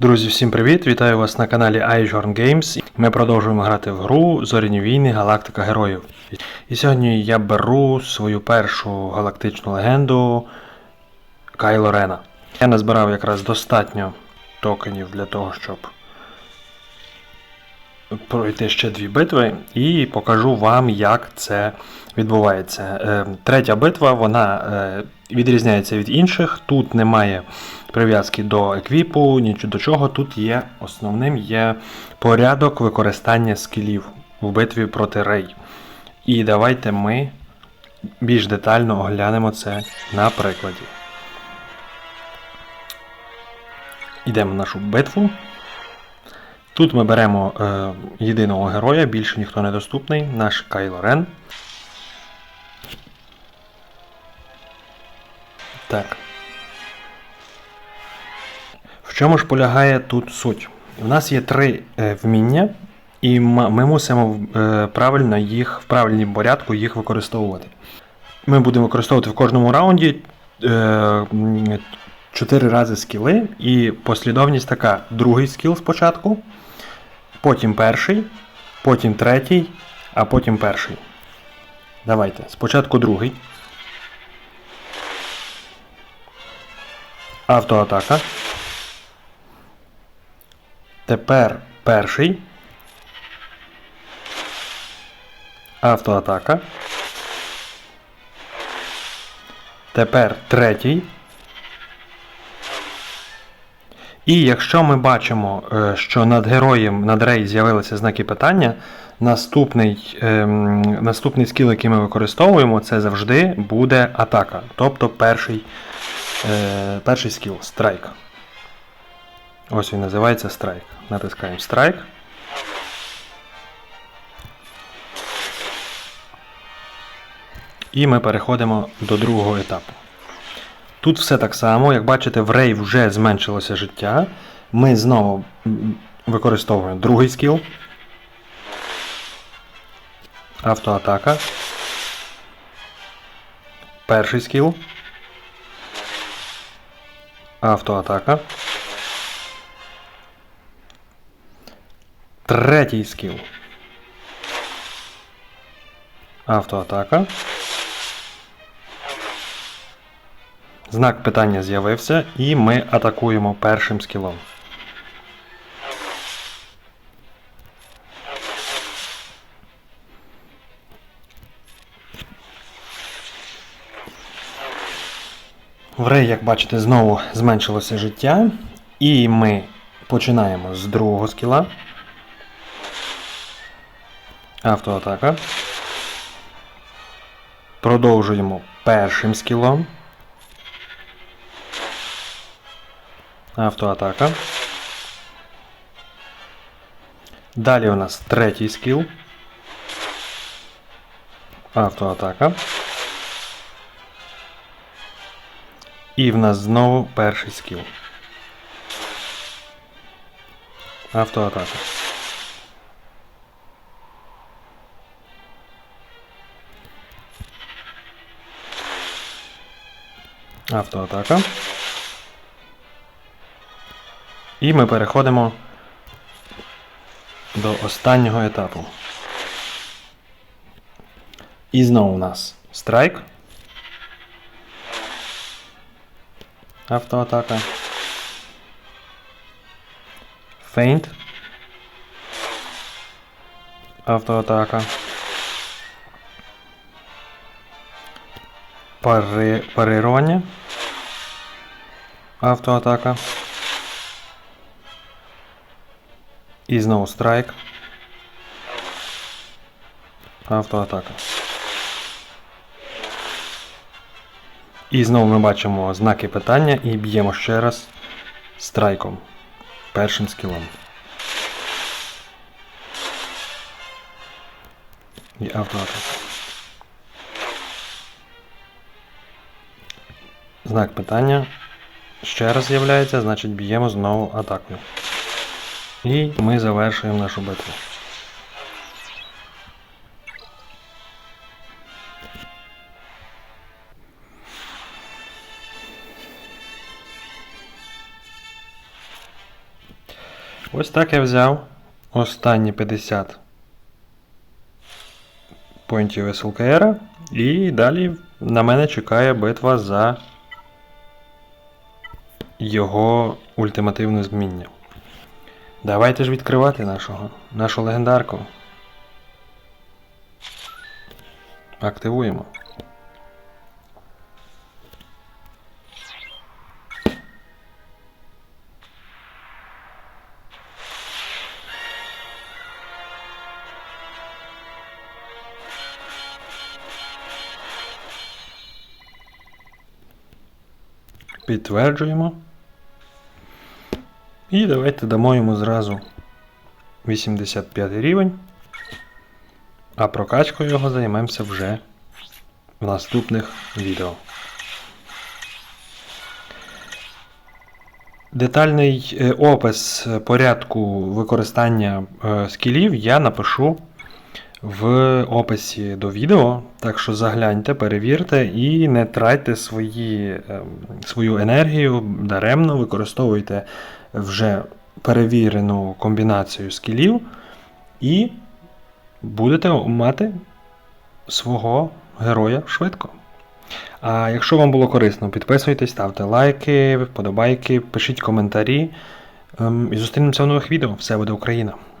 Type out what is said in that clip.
Друзі, всім привіт! Вітаю вас на каналі iJorn Games. Ми продовжуємо грати в гру Зоряні війни Галактика Героїв. І сьогодні я беру свою першу галактичну легенду Кайло Рена. Я назбирав якраз достатньо токенів для того, щоб пройти ще дві битви і покажу вам, як це відбувається. Е, Третя битва вона е, відрізняється від інших. Тут немає прив'язки до еквіпу, ні до чого. Тут є основним є порядок використання скілів в битві проти Рей. І давайте ми більш детально оглянемо це на прикладі. Йдемо в нашу битву. Тут ми беремо е, єдиного героя, більше ніхто не доступний, наш Кайло Рен. Так. В чому ж полягає тут суть? У нас є три е, вміння, і ми мусимо е, правильно їх в правильному порядку їх використовувати. Ми будемо використовувати в кожному раунді е, 4 рази скіли, і послідовність така: другий скіл спочатку, потім перший, потім третій, а потім перший. Давайте. Спочатку другий. Автоатака. Тепер перший. Автоатака. Тепер третій. І якщо ми бачимо, е, що над героєм, над рей з'явилися знаки питання, наступний, ем, наступний скіл, який ми використовуємо, це завжди буде атака. Тобто перший, е, перший скіл страйк. Ось він називається страйк. Натискаємо страйк. І ми переходимо до другого етапу. Тут все так само, як бачите, в рей вже зменшилося життя. Ми знову використовуємо другий скіл. Автоатака. Перший скіл. Автоатака. Третій скіл. Автоатака. Знак питання з'явився, і ми атакуємо першим скілом. В Рей, як бачите, знову зменшилося життя. І ми починаємо з другого скіла. Автоатака. Продовжуємо першим скілом. Автоатака. Далі у нас третій скіл. Автоатака. І в нас знову перший скіл. Автоатака. Автоатака. І ми переходимо до останнього етапу. І знову у нас страйк. Автоатака. Фейнт. Автоатака. Пари... Парирування. Автоатака. І знову страйк. Автоатака. І знову ми бачимо знаки питання і б'ємо ще раз страйком. Першим скілом. І автоатака. Знак питання ще раз з'являється, значить б'ємо знову атакою. І ми завершуємо нашу битву. Ось так я взяв останні 50 поінтів СЛКР. І далі на мене чекає битва за його ультимативне зміння. Давайте ж відкривати нашого, нашу легендарку. Активуємо. Підтверджуємо. І давайте дамо йому зразу 85 рівень. А прокачкою його займемося вже в наступних відео. Детальний е, опис порядку використання е, скілів я напишу в описі до відео. Так що загляньте, перевірте і не тратьте свої, ем, свою енергію даремно, використовуйте вже перевірену комбінацію скілів і будете мати свого героя швидко. А якщо вам було корисно, підписуйтесь, ставте лайки, вподобайки, пишіть коментарі. Ем, І зустрінемося в нових відео. Все буде Україна!